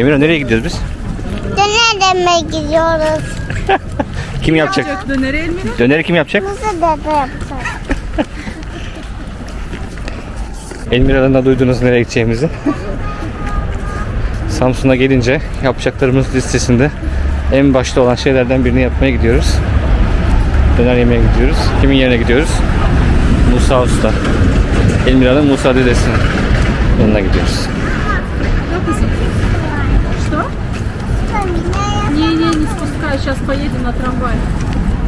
Emine nereye gidiyoruz biz? Döner deme gidiyoruz. Kim yapacak? Yapacak döneri Elmine. Döneri kim yapacak? Nasıl dede yapacağız? Elmira'dan da duydunuz nereye gideceğimizi. Samsun'a gelince yapacaklarımız listesinde en başta olan şeylerden birini yapmaya gidiyoruz. Döner yemeye gidiyoruz. Kimin yerine gidiyoruz? Musa Usta. Elmira'nın Musa dedesinin yanına gidiyoruz. Спускай, сейчас поедем на трамвай.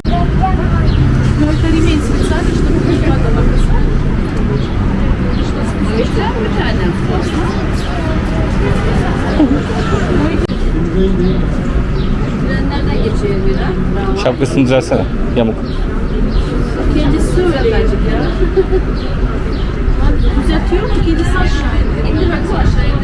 Ну, это ремень специально, чтобы не вода написать. Что, Elmira. Şapkasını düzelsene. Yamuk. Kendisi öyle bence ya. Düzeltiyor mu? Kedisi aşağı indi. İndir baksana aşağı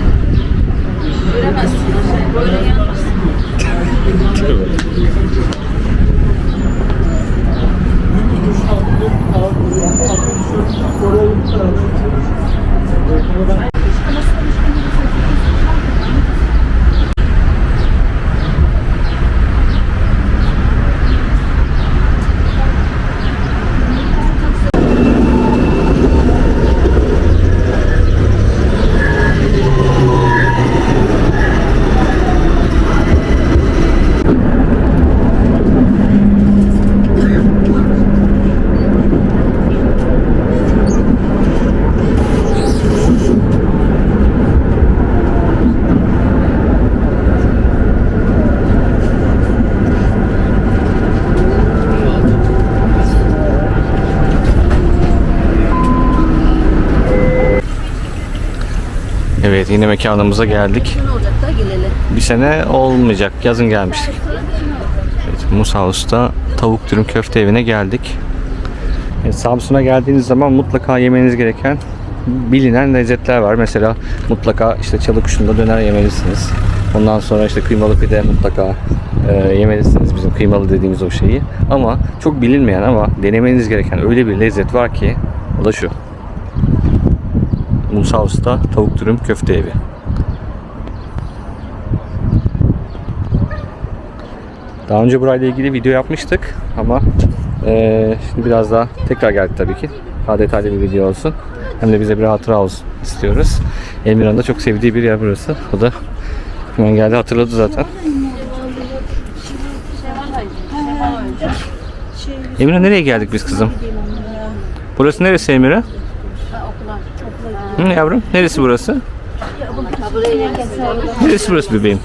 Evet yine mekanımıza geldik. Bir sene olmayacak. Yazın gelmiştik. Evet, Musa Usta tavuk dürüm köfte evine geldik. Evet, Samsun'a geldiğiniz zaman mutlaka yemeniz gereken bilinen lezzetler var. Mesela mutlaka işte çalı kuşunda döner yemelisiniz. Ondan sonra işte kıymalı pide mutlaka e, yemelisiniz bizim kıymalı dediğimiz o şeyi. Ama çok bilinmeyen ama denemeniz gereken öyle bir lezzet var ki o da şu. Musa Usta tavuk dürüm köfte evi. Daha önce burayla ilgili video yapmıştık ama eee, şimdi biraz daha tekrar geldik tabii ki. Daha detaylı bir video olsun. Hem de bize bir hatıra olsun istiyoruz. Elmira'nın da çok sevdiği bir yer burası. O da hemen geldi hatırladı zaten. Emira nereye geldik biz kızım? Burası neresi Emira? Hı, yavrum neresi burası? Neresi burası bebeğim?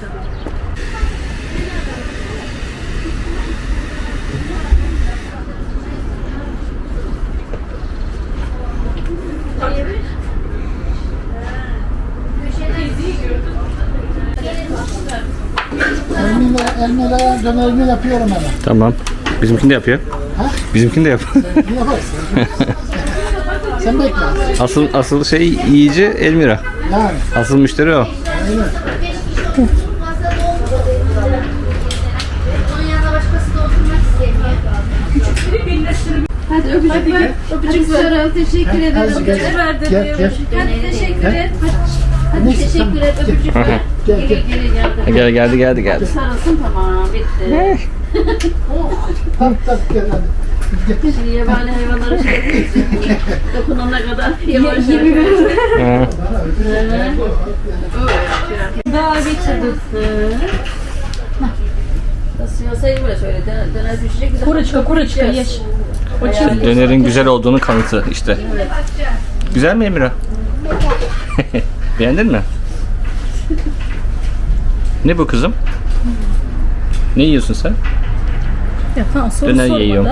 Elmine, elmine dönerini yapıyorum hemen. Tamam. Bizimkini de yapıyor. Bizimkini de yap. Yaparsın. Sen bekle. asıl asıl şey yiyici Elmira. Yani. Asıl müşteri o. Hadi öpücük ver. Öpücük ver. Teşekkür ederim. Hadi gel. Gel, gel. Hadi teşekkür et. Hadi teşekkür et. Öpücük ver. Gel, gel. Gel geldi geldi geldi. Sarılsın tamam bitti. Tak tak gel hadi. Şimdi yabani hayvanlara şey dokunana kadar yavaş yavaş. Hı. Daha bir çıdısı. Kuracıka kuracıka yeş. Dönerin güzel olduğunu kanıtı işte. Güzel mi Emira? Beğendin mi? Ne bu kızım? Ne yiyorsun sen? Ya, tamam, soru Döner yiyorum.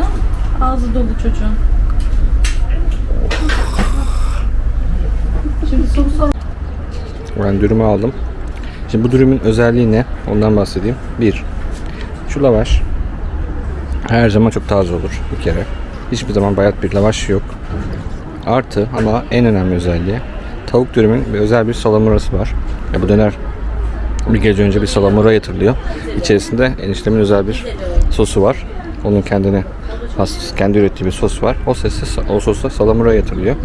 Ağzı dolu çocuğun. Şimdi sor. Ben dürümü aldım. Şimdi bu dürümün özelliği ne? Ondan bahsedeyim. Bir, şu lavaş her zaman çok taze olur bir kere. Hiçbir zaman bayat bir lavaş yok. Artı ama en önemli özelliği tavuk dürümün bir özel bir salamurası var. Ya bu döner bir gece önce bir salamura yatırılıyor. İçerisinde eniştemin özel bir sosu var. Onun kendine has, kendi ürettiği bir sos var. O sesi o sosla salamura yatırılıyor.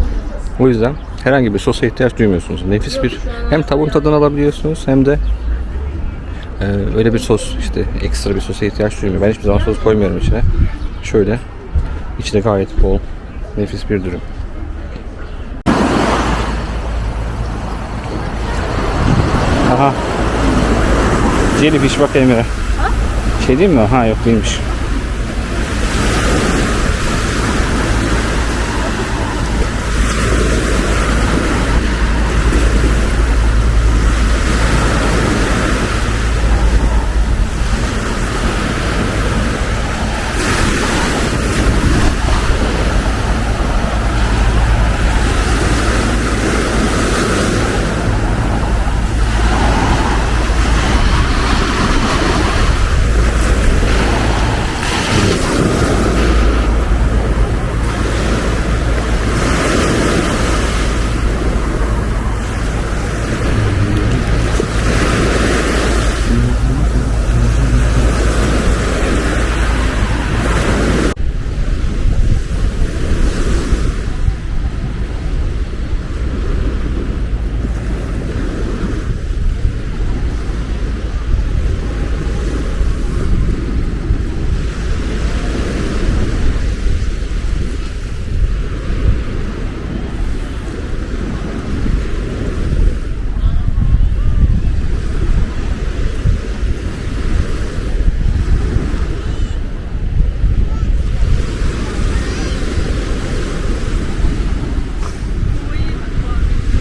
O yüzden herhangi bir sosa ihtiyaç duymuyorsunuz. Nefis bir hem tavuğun tadını alabiliyorsunuz hem de e, öyle bir sos işte ekstra bir sosa ihtiyaç duymuyor. Ben hiçbir zaman sos koymuyorum içine. Şöyle içinde gayet bol nefis bir dürüm. Aha. Jellyfish bak Emre. Şey değil mi? Ha yok değilmiş.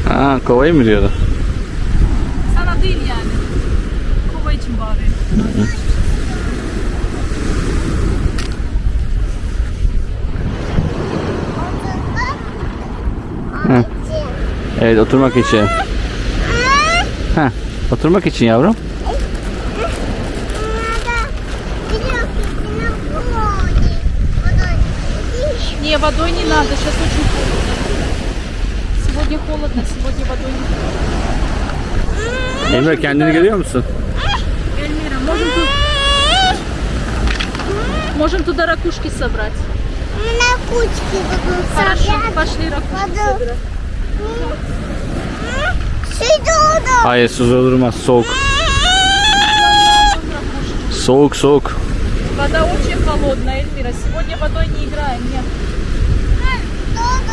Ha kovayı mı diyordu? Sana değil yani. Kova için bağırıyor. Evet oturmak için. Ha oturmak için yavrum. Не, водой не надо, сейчас очень холодно. Сегодня холодно, сегодня водой не. Emre kendini görüyor musun? Эльмира, можем тут... Можем туда ракушки собрать. На кучки буду Хорошо, собирать. пошли ракушки собирать. Сюда. Hayır sus olmaz soğuk. Soğuk soğuk. Вода очень холодная, Эльмира. Сегодня водой не играем, нет.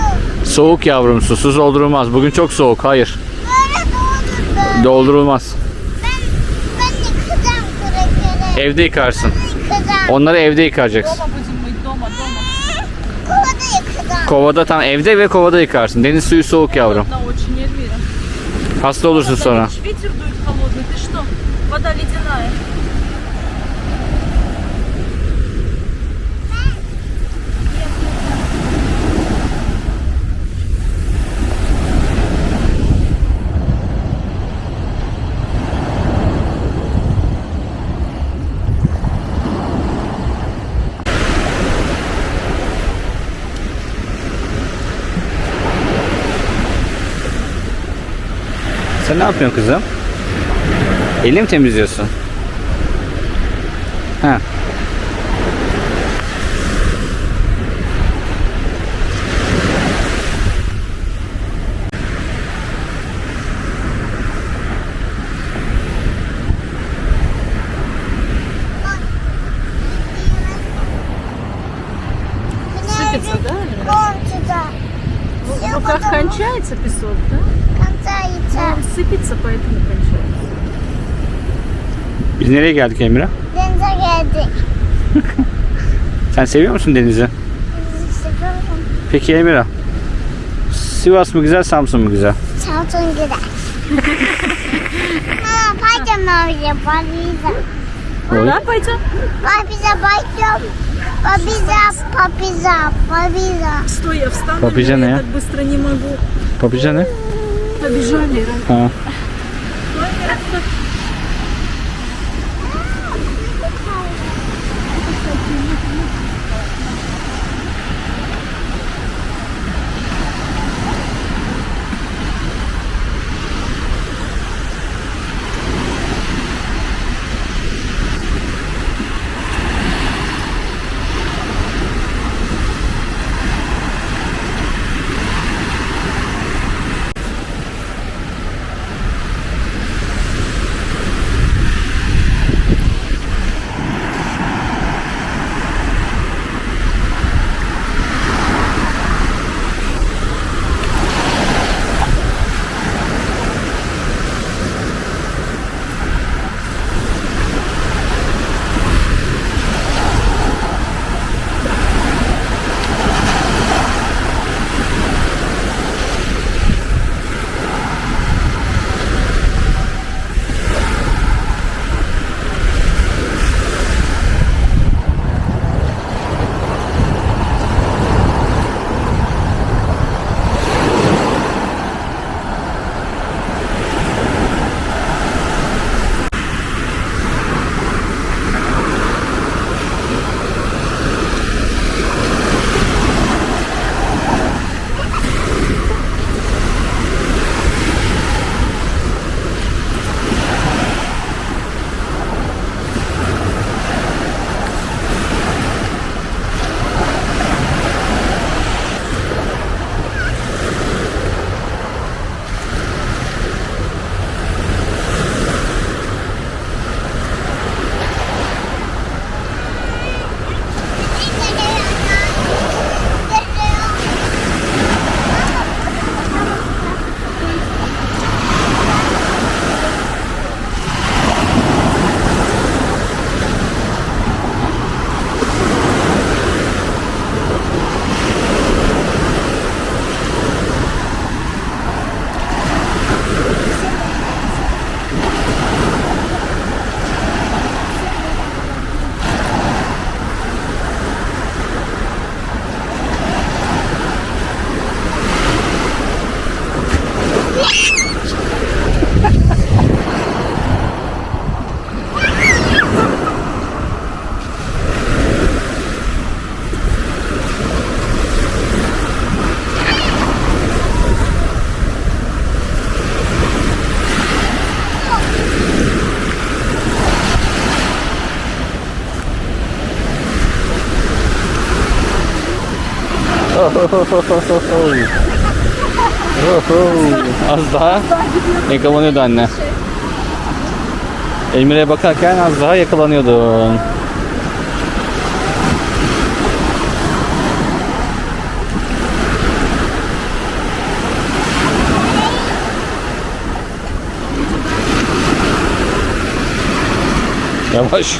Doğdu. Soğuk yavrum susuz doldurulmaz. Bugün çok soğuk. Hayır. Böyle doğdu böyle. Doldurulmaz. Ben, ben yıkacağım krekeri. Evde yıkarsın. Yıkacağım. Onları evde yıkacaksın. Дома будем мыть, дома, дома. Kovada yıkacağım. Kovada tam evde ve kovada yıkarsın. Deniz suyu soğuk yavrum. Холодно очень, Эльмира. Hasta olursun sonra. Видишь, Ветер дует холодный, ты что? Вода ледяная. Sen ne yapıyorsun kızım? Elini mi temizliyorsun? Ha. Сыпется, да? Эльмира? Кончится. В руках кончается песок, да? Кончается. Он сыпется, поэтому кончается. Biz nereye geldik Emre? Denize geldik. Sen seviyor musun denizi? Seviyorum. Peki Emre. Sivas mı güzel, Samsun mu güzel? Samsun gider. Mama paylaşma bize papiza. Куда пойдем? Papiza paylaşım. Papiza, papiza, papiza. Стой, я встану. Побежали, Эльмира, я а? так быстро не могу. Papica ne? побежали. А. Az daha yakalanıyordu anne. Elmir'e bakarken az daha yakalanıyordun. Yavaş.